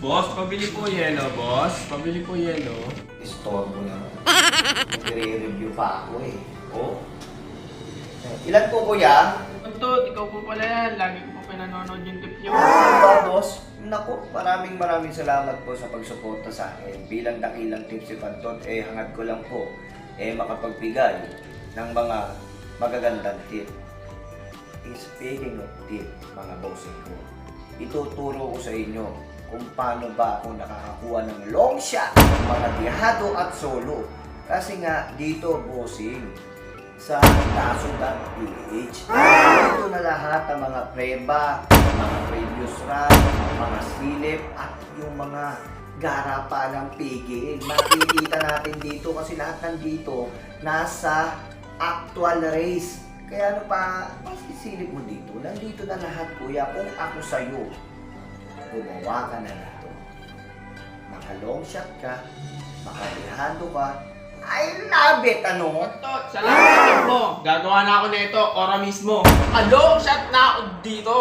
Boss, pabili po yelo, boss. Pabili po yelo. Istorbo na. Nagre-review pa ako eh. Oh. Ilan po kuya? Antot, ikaw po pala yan. Lagi ko po pinanonood yung tip niyo. Ba boss? Naku, maraming maraming salamat po sa pagsuporta sa akin. Bilang dakilang tip si Pantot, eh hangad ko lang po eh makapagbigay ng mga magagandang tip. Speaking of tip, mga bossing ko, ituturo ko sa inyo kung paano ba ako nakakakuha ng long shot ng mga dihado at solo. Kasi nga, dito, bossing, sa taso.ph. Dito na lahat ng mga preba, mga previous run, mga silip, at yung mga garapa ng pigil. Makikita natin dito kasi lahat nandito nasa actual race. Kaya ano pa, mas isilip mo dito. Nandito na lahat kuya. Kung ako sa'yo, gumawa ka na nito. Maka-long shot ka, makadihado ka, I love it, ano? Antot, salamat mo. Gagawa na ako nito, ora mismo. Hello, shot na ako dito.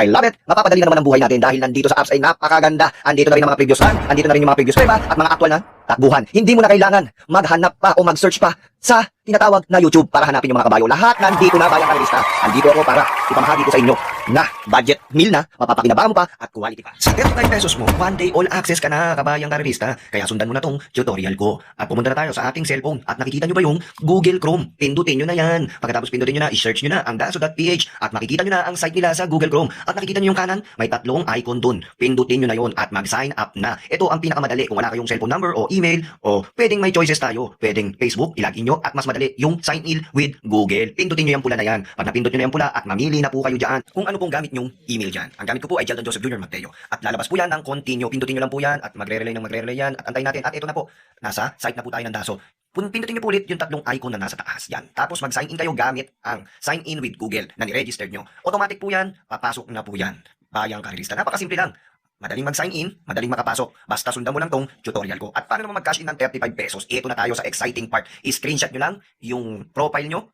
I love it. Mapapadali na naman ang buhay natin dahil nandito sa apps ay napakaganda. Andito na rin ang mga previous run, andito na rin yung mga previous prueba at mga actual na takbuhan. Hindi mo na kailangan maghanap pa o mag-search pa sa tinatawag na YouTube para hanapin yung mga kabayo. Lahat nandito na bayang kalista. Andito ako para ipamahagi ko sa inyo na budget meal na, mapapakinabangan pa at quality pa. Sa 35 pesos mo, one day all access ka na kabayang karerista. Kaya sundan mo na tong tutorial ko. At pumunta na tayo sa ating cellphone at nakikita nyo ba yung Google Chrome? Pindutin nyo na yan. Pagkatapos pindutin nyo na, i-search nyo na ang daso.ph at makikita nyo na ang site nila sa Google Chrome. At nakikita nyo yung kanan, may tatlong icon dun. Pindutin nyo na yon at mag-sign up na. Ito ang pinakamadali kung wala kayong cellphone number o email o pwedeng may choices tayo. Pwedeng Facebook, ilagin nyo at mas madali yung sign in with Google. Pindutin nyo yung pula na yan. Pag napindot nyo na yung pula at mamili na po kayo dyan kung ano pong gamit nyong email dyan. Ang gamit ko po ay Jelton Joseph Jr. Mateo. At lalabas po yan ng continue. Pindutin nyo lang po yan at magre-relay ng magre-relay yan at antayin natin. At ito na po, nasa site na po tayo ng DASO. Pindutin nyo po ulit yung tatlong icon na nasa taas. Yan. Tapos mag-sign in kayo gamit ang sign in with Google na ni-register nyo. Automatic po yan. Papasok na po yan. Bayang karerista. Napakasimple lang. Madaling mag-sign in, madaling makapasok. Basta sundan mo lang tong tutorial ko. At paano naman mag-cash in ng 35 pesos? Ito na tayo sa exciting part. I-screenshot nyo lang yung profile nyo.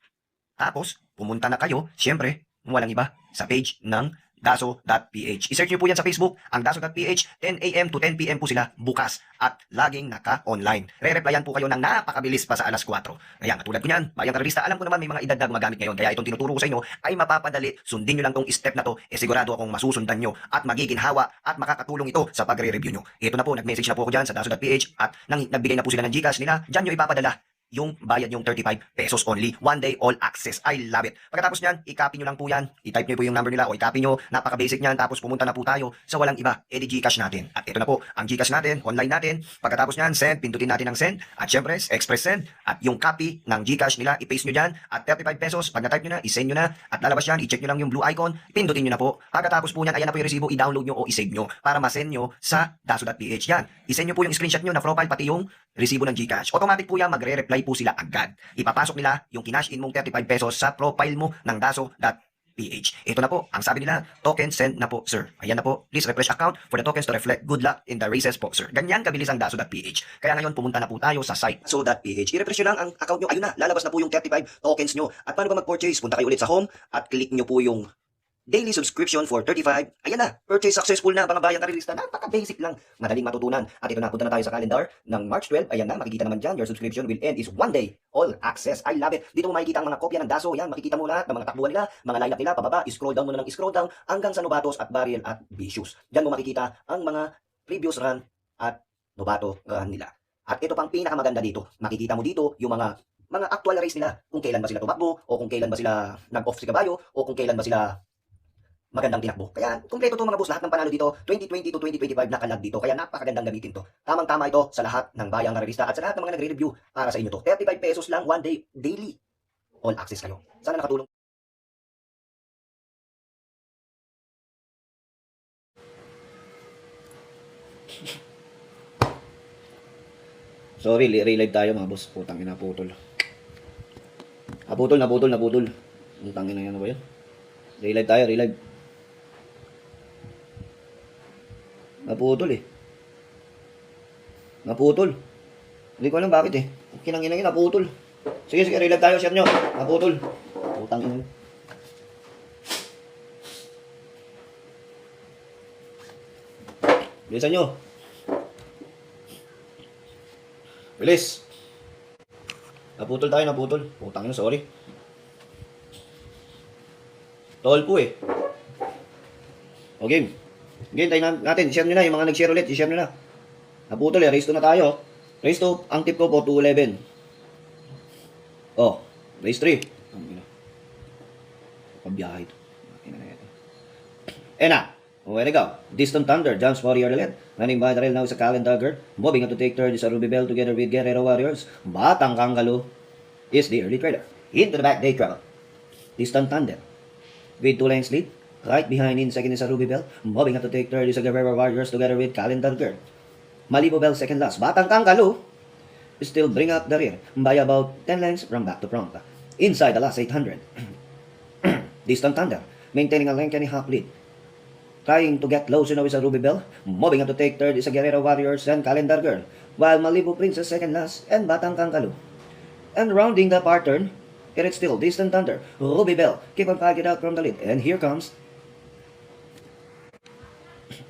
Tapos, pumunta na kayo, syempre, walang iba, sa page ng daso.ph. I-search nyo po yan sa Facebook, ang daso.ph, 10 a.m. to 10 p.m. po sila bukas at laging naka-online. Re-replyan po kayo ng napakabilis pa sa alas 4. Kaya katulad ko yan, bayang karista, alam ko naman may mga edad na gumagamit ngayon, kaya itong tinuturo ko sa inyo ay mapapadali. Sundin nyo lang tong step na to, eh sigurado akong masusundan nyo at magiging hawa at makakatulong ito sa pagre-review nyo. Ito na po, nag-message na po ako dyan sa daso.ph at nang, nagbigay na po sila ng Gcash nila, dyan nyo ipapadala yung bayad yung 35 pesos only. One day all access. I love it. Pagkatapos nyan, i-copy nyo lang po yan. I-type nyo po yung number nila o i-copy nyo. Napaka-basic nyan. Tapos pumunta na po tayo sa walang iba. E di Gcash natin. At ito na po, ang Gcash natin, online natin. Pagkatapos nyan, send. Pindutin natin ang send. At syempre, express send. At yung copy ng Gcash nila, i-paste nyo dyan. At 35 pesos, pag na-type nyo na, i-send nyo na. At lalabas yan, i-check nyo lang yung blue icon. Pindutin nyo na po. Pagkatapos po nyan, ayan na po yung resibo. I-download nyo o i-save nyo para ma-send nyo sa daso.ph. Yan. I-send nyo po yung screenshot nyo na profile pati yung resibo ng Gcash. Automatic po yan, magre-reply po sila agad. Ipapasok nila yung kinash in mong 35 pesos sa profile mo ng daso.ph. Ito na po, ang sabi nila, token send na po, sir. Ayan na po, please refresh account for the tokens to reflect good luck in the races po, sir. Ganyan kabilis ang daso.ph. Kaya ngayon, pumunta na po tayo sa site so.ph. I-refresh lang ang account nyo. Ayun na, lalabas na po yung 35 tokens nyo. At paano ba mag-purchase? Punta kayo ulit sa home at click nyo po yung daily subscription for 35. Ayan na, purchase successful na, bayan karelista. Napaka-basic lang, madaling matutunan. At ito na, punta na tayo sa calendar ng March 12. Ayan na, makikita naman dyan, your subscription will end is one day. All access. I love it. Dito mo makikita ang mga kopya ng daso. Yan, makikita mo lahat ng mga takbuhan nila, mga lineup nila, pababa, scroll down mo na ng scroll down hanggang sa Novatos at Barriel at Vicious. Diyan mo makikita ang mga previous run at Novato run nila. At ito pang pinakamaganda dito. Makikita mo dito yung mga mga actual race nila. Kung kailan ba sila tumakbo, o kung kailan ba sila nag-off si kabayo, o kung kailan ba sila magandang tinakbo. Kaya, kumpleto to mga boss, lahat ng panalo dito, 2020 to 2025 nakalag dito. Kaya napakagandang gamitin to. Tamang-tama ito sa lahat ng bayang karerista at sa lahat ng mga nagre-review para sa inyo to. 35 pesos lang, one day, daily. All access kayo. Sana nakatulong. Sorry, relive tayo mga boss. Putang ina, putol. Naputol, naputol, naputol. Ang tangin na yan, ano ba yan? Relive tayo, relive. Naputol eh. Naputol. Hindi ko alam bakit eh. Kinangin na naputol. Sige, sige, reload tayo, share nyo. Naputol. Putang ina. Bilisan nyo. Bilis. Naputol tayo, naputol. Putang ina, sorry. Tol po eh. O game. Game, tayo na- natin. Share nyo na. Yung mga nag-share ulit, i-share nyo na. Naputol eh. Raise 2 na tayo. Raise 2. Ang tip ko po, 211. Oh. Raise 3. Ang ina. Pabiyahe ito. Eh na. Where to go? Distant Thunder jumps Warrior Elite. Running by the rail now is a Callan Dagger. Moving on to take third is a Ruby Bell together with Guerrero Warriors. Batang Kangalo is the early trader. Into the back day travel. Distant Thunder with two lengths lead. Right behind in second is a Ruby Bell. Moving on to take third is a Guerrero Warriors together with Calendar Girl. Malibu Bell second last. Batang Kangalo still bring up the rear by about 10 lengths from back to front. Inside the last 800. Distant Thunder maintaining a length and a half lead. Trying to get close now is a Ruby Bell. Moving on to take third is a Guerrero Warriors and Calendar Girl. While Malibu Princess second last and Batang Kangalo. And rounding the pattern, here it's still Distant Thunder. Ruby Bell keep on fighting out from the lead. And here comes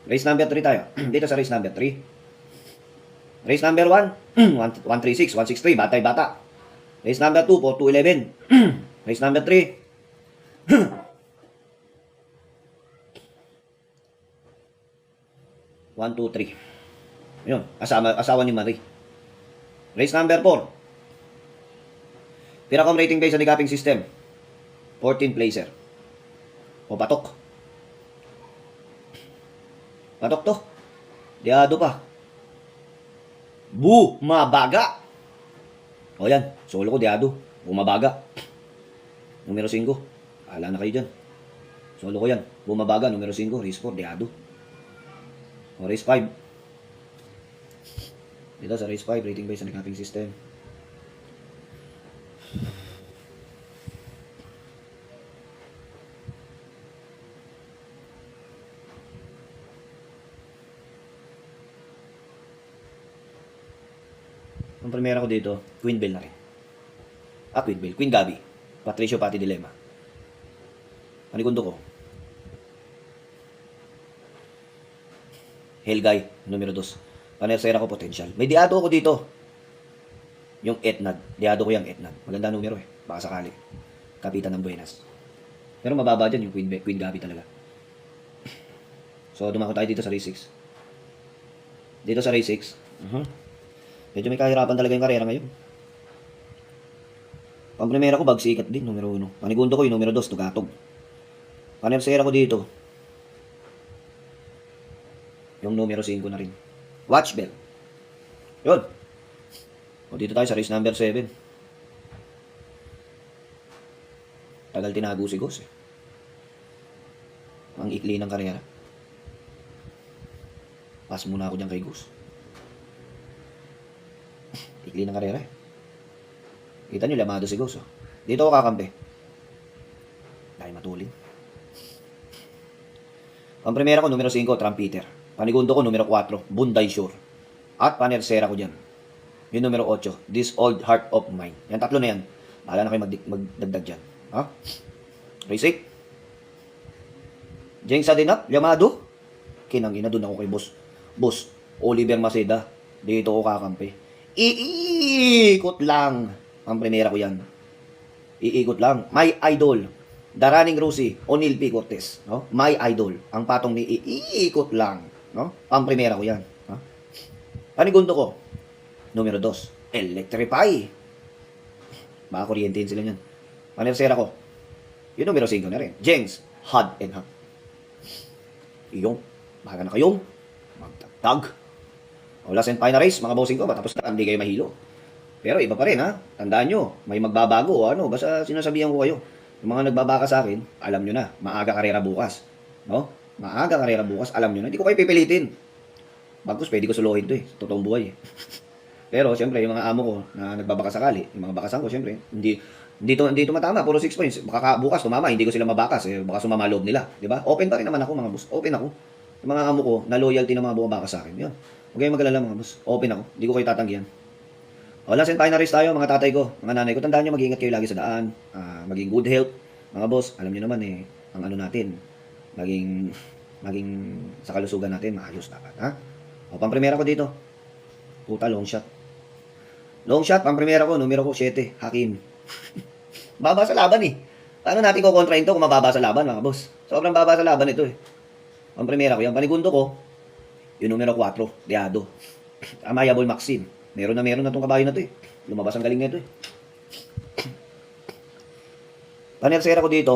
Race number 3 tayo. Dito sa race number 3. Race number 1, 136, 163, batay bata. Race number 2 po, 211. Race number 3, 1, 2, 3. Yun, asama, asawa ni Marie. Race number 4. Piracom rating based sa handicapping system. 14 placer. O patok. Patok to. Diado pa. Bu! Mabaga! O yan, solo ko diado. Bumabaga. Numero 5. Ala na kayo dyan. Solo ko yan. Bumabaga, numero 5. Race 4, diado. O race 5. Dito sa race 5, rating based sa handicapping system. Ang primera ko dito, Queen Bell na rin. Ah, Queen Bell. Queen Gabi. Patricio Pati Dilema. Panigundo ko. Helgay, numero 2. Panersera ko potential. May diado ako dito. Yung Etnad. Diado ko yung Etnad. Maganda numero eh. Baka sakali. Kapitan ng Buenas. Pero mababa dyan yung Queen, Be- Queen Gabi talaga. So, dumako tayo dito sa race 6. Dito sa race 6. Uh-huh. Medyo may kahirapan talaga yung karera ngayon. Pang primera ko, bagsikat din, numero 1. Panigundo ko yung numero 2, tugatog. Panersera ko dito. Yung numero 5 na rin. Watch bell. Yun. O dito tayo sa race number 7. Tagal tinago si Gos eh. Ang ikli ng karera. Pass muna ako dyan kay Gus. Ikli ng karera eh. Kita nyo, lamado si Gus. Oh. Dito ako kakampi. Dahil matulin. Ang primera ko, numero 5, Trumpeter. Panigundo ko, numero 4, Bunday Shore. At panersera ko dyan. Yung numero 8, This Old Heart of Mine. Yan, tatlo na yan. Bahala na kayo magdi- magdagdag dyan. Ha? Race 8. Jeng Sadinap, Yamado. Kinangina, doon ako kay boss. Boss, Oliver Maceda. Dito ko kakampi. Iikot lang. Ang primera ko yan. Iikot lang. My idol. The Running Rosie, O'Neil P. Cortez. No? My idol. Ang patong ni iikot lang. No? Ang primera ko yan. Ha? Panigundo ko. Numero 2. Electrify. Baka kuryentein sila niyan. Panersera ko. Yung numero 5 na rin. Jengs. Hud and Hud. Iyong. Bahala na kayong. Magtagtag. O last and final race, mga bossing ko. Matapos na, hindi kayo mahilo. Pero iba pa rin ha. Tandaan nyo, may magbabago ano. Basta sinasabihan ko kayo. Yung mga nagbabaka sa akin, alam nyo na, maaga karera bukas. No? Maaga karera bukas, alam nyo na. Hindi ko kayo pipilitin. Bagkus, pwede ko suluhin to eh. Sa totoong buhay eh. Pero, siyempre, yung mga amo ko na nagbabaka sakali, yung mga bakasan ko, siyempre, hindi, hindi to, hindi to matama, puro 6 points. Baka ka- bukas tumama, hindi ko sila mabakas, eh, baka sumama loob nila, di ba? Open pa rin naman ako, mga boss. Open ako. Yung mga amo ko, na loyalty ng mga bumabaka sa akin. Yun. Huwag kayong mag-alala mga boss. Open ako. Hindi ko kayo tatanggihan. O, last and final race tayo, mga tatay ko, mga nanay ko. Tandaan nyo, mag-iingat kayo lagi sa daan. Ah, maging good health. Mga boss, alam nyo naman eh, ang ano natin, maging, maging sa kalusugan natin, maayos dapat. Ha? O, pang primera ko dito. Puta, long shot. Long shot, pang primera ko, numero ko 7, Hakim. baba sa laban eh. Paano natin kukontrahin to kung mababa sa laban, mga boss? Sobrang baba sa laban ito eh. Pang primera ko, yung panigundo ko, yung numero 4, Deado. Amayable Maxim. Meron na meron na tong kabayo na to eh. Lumabas ang galing nito eh. Panersera ko dito,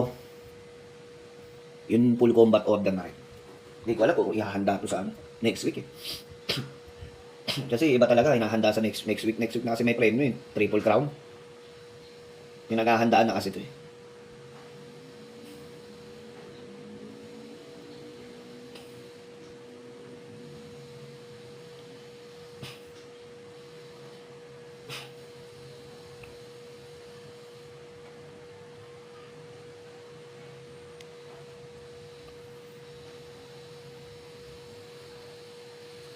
yun full combat order na rin. Hindi ko alam kung ihahanda to sa ano, next week eh. kasi iba talaga, hinahanda sa next next week. Next week na kasi may premyo eh. Triple crown. Yung naghahandaan na kasi to eh.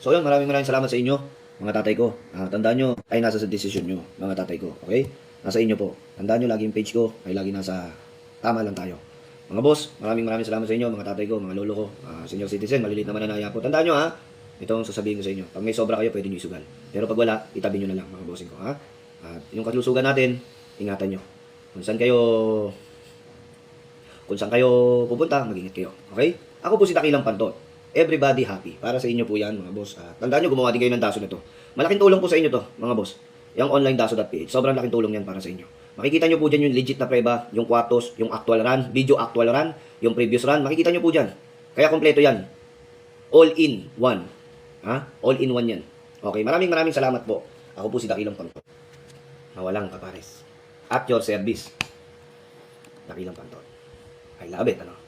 So yun, maraming maraming salamat sa inyo, mga tatay ko. Ah, tandaan nyo, ay nasa sa desisyon nyo, mga tatay ko. Okay? Nasa inyo po. Tandaan nyo, lagi yung page ko, ay lagi nasa tama lang tayo. Mga boss, maraming maraming salamat sa inyo, mga tatay ko, mga lolo ko, ah, senior citizen, malilit na mananaya po. Tandaan nyo ha, ito ang sasabihin ko sa inyo. Pag may sobra kayo, pwede nyo isugal. Pero pag wala, itabi nyo na lang, mga bossing ko. Ha? At yung kalusugan natin, ingatan nyo. Kung saan kayo kung saan kayo pupunta, mag-ingat kayo. Okay? Ako po si Dakilang Pantot. Everybody happy. Para sa inyo po yan, mga boss. Ah, tandaan nyo, gumawa din kayo ng daso na to. Malaking tulong po sa inyo to, mga boss. Yung online daso.ph. Sobrang laking tulong yan para sa inyo. Makikita nyo po dyan yung legit na preba, yung kwatos, yung actual run, video actual run, yung previous run. Makikita nyo po dyan. Kaya kompleto yan. All in one. Ha? All in one yan. Okay, maraming maraming salamat po. Ako po si Dakilang Pantot. Mawalang kapares. At your service. Dakilang Pantot. I love it, ano?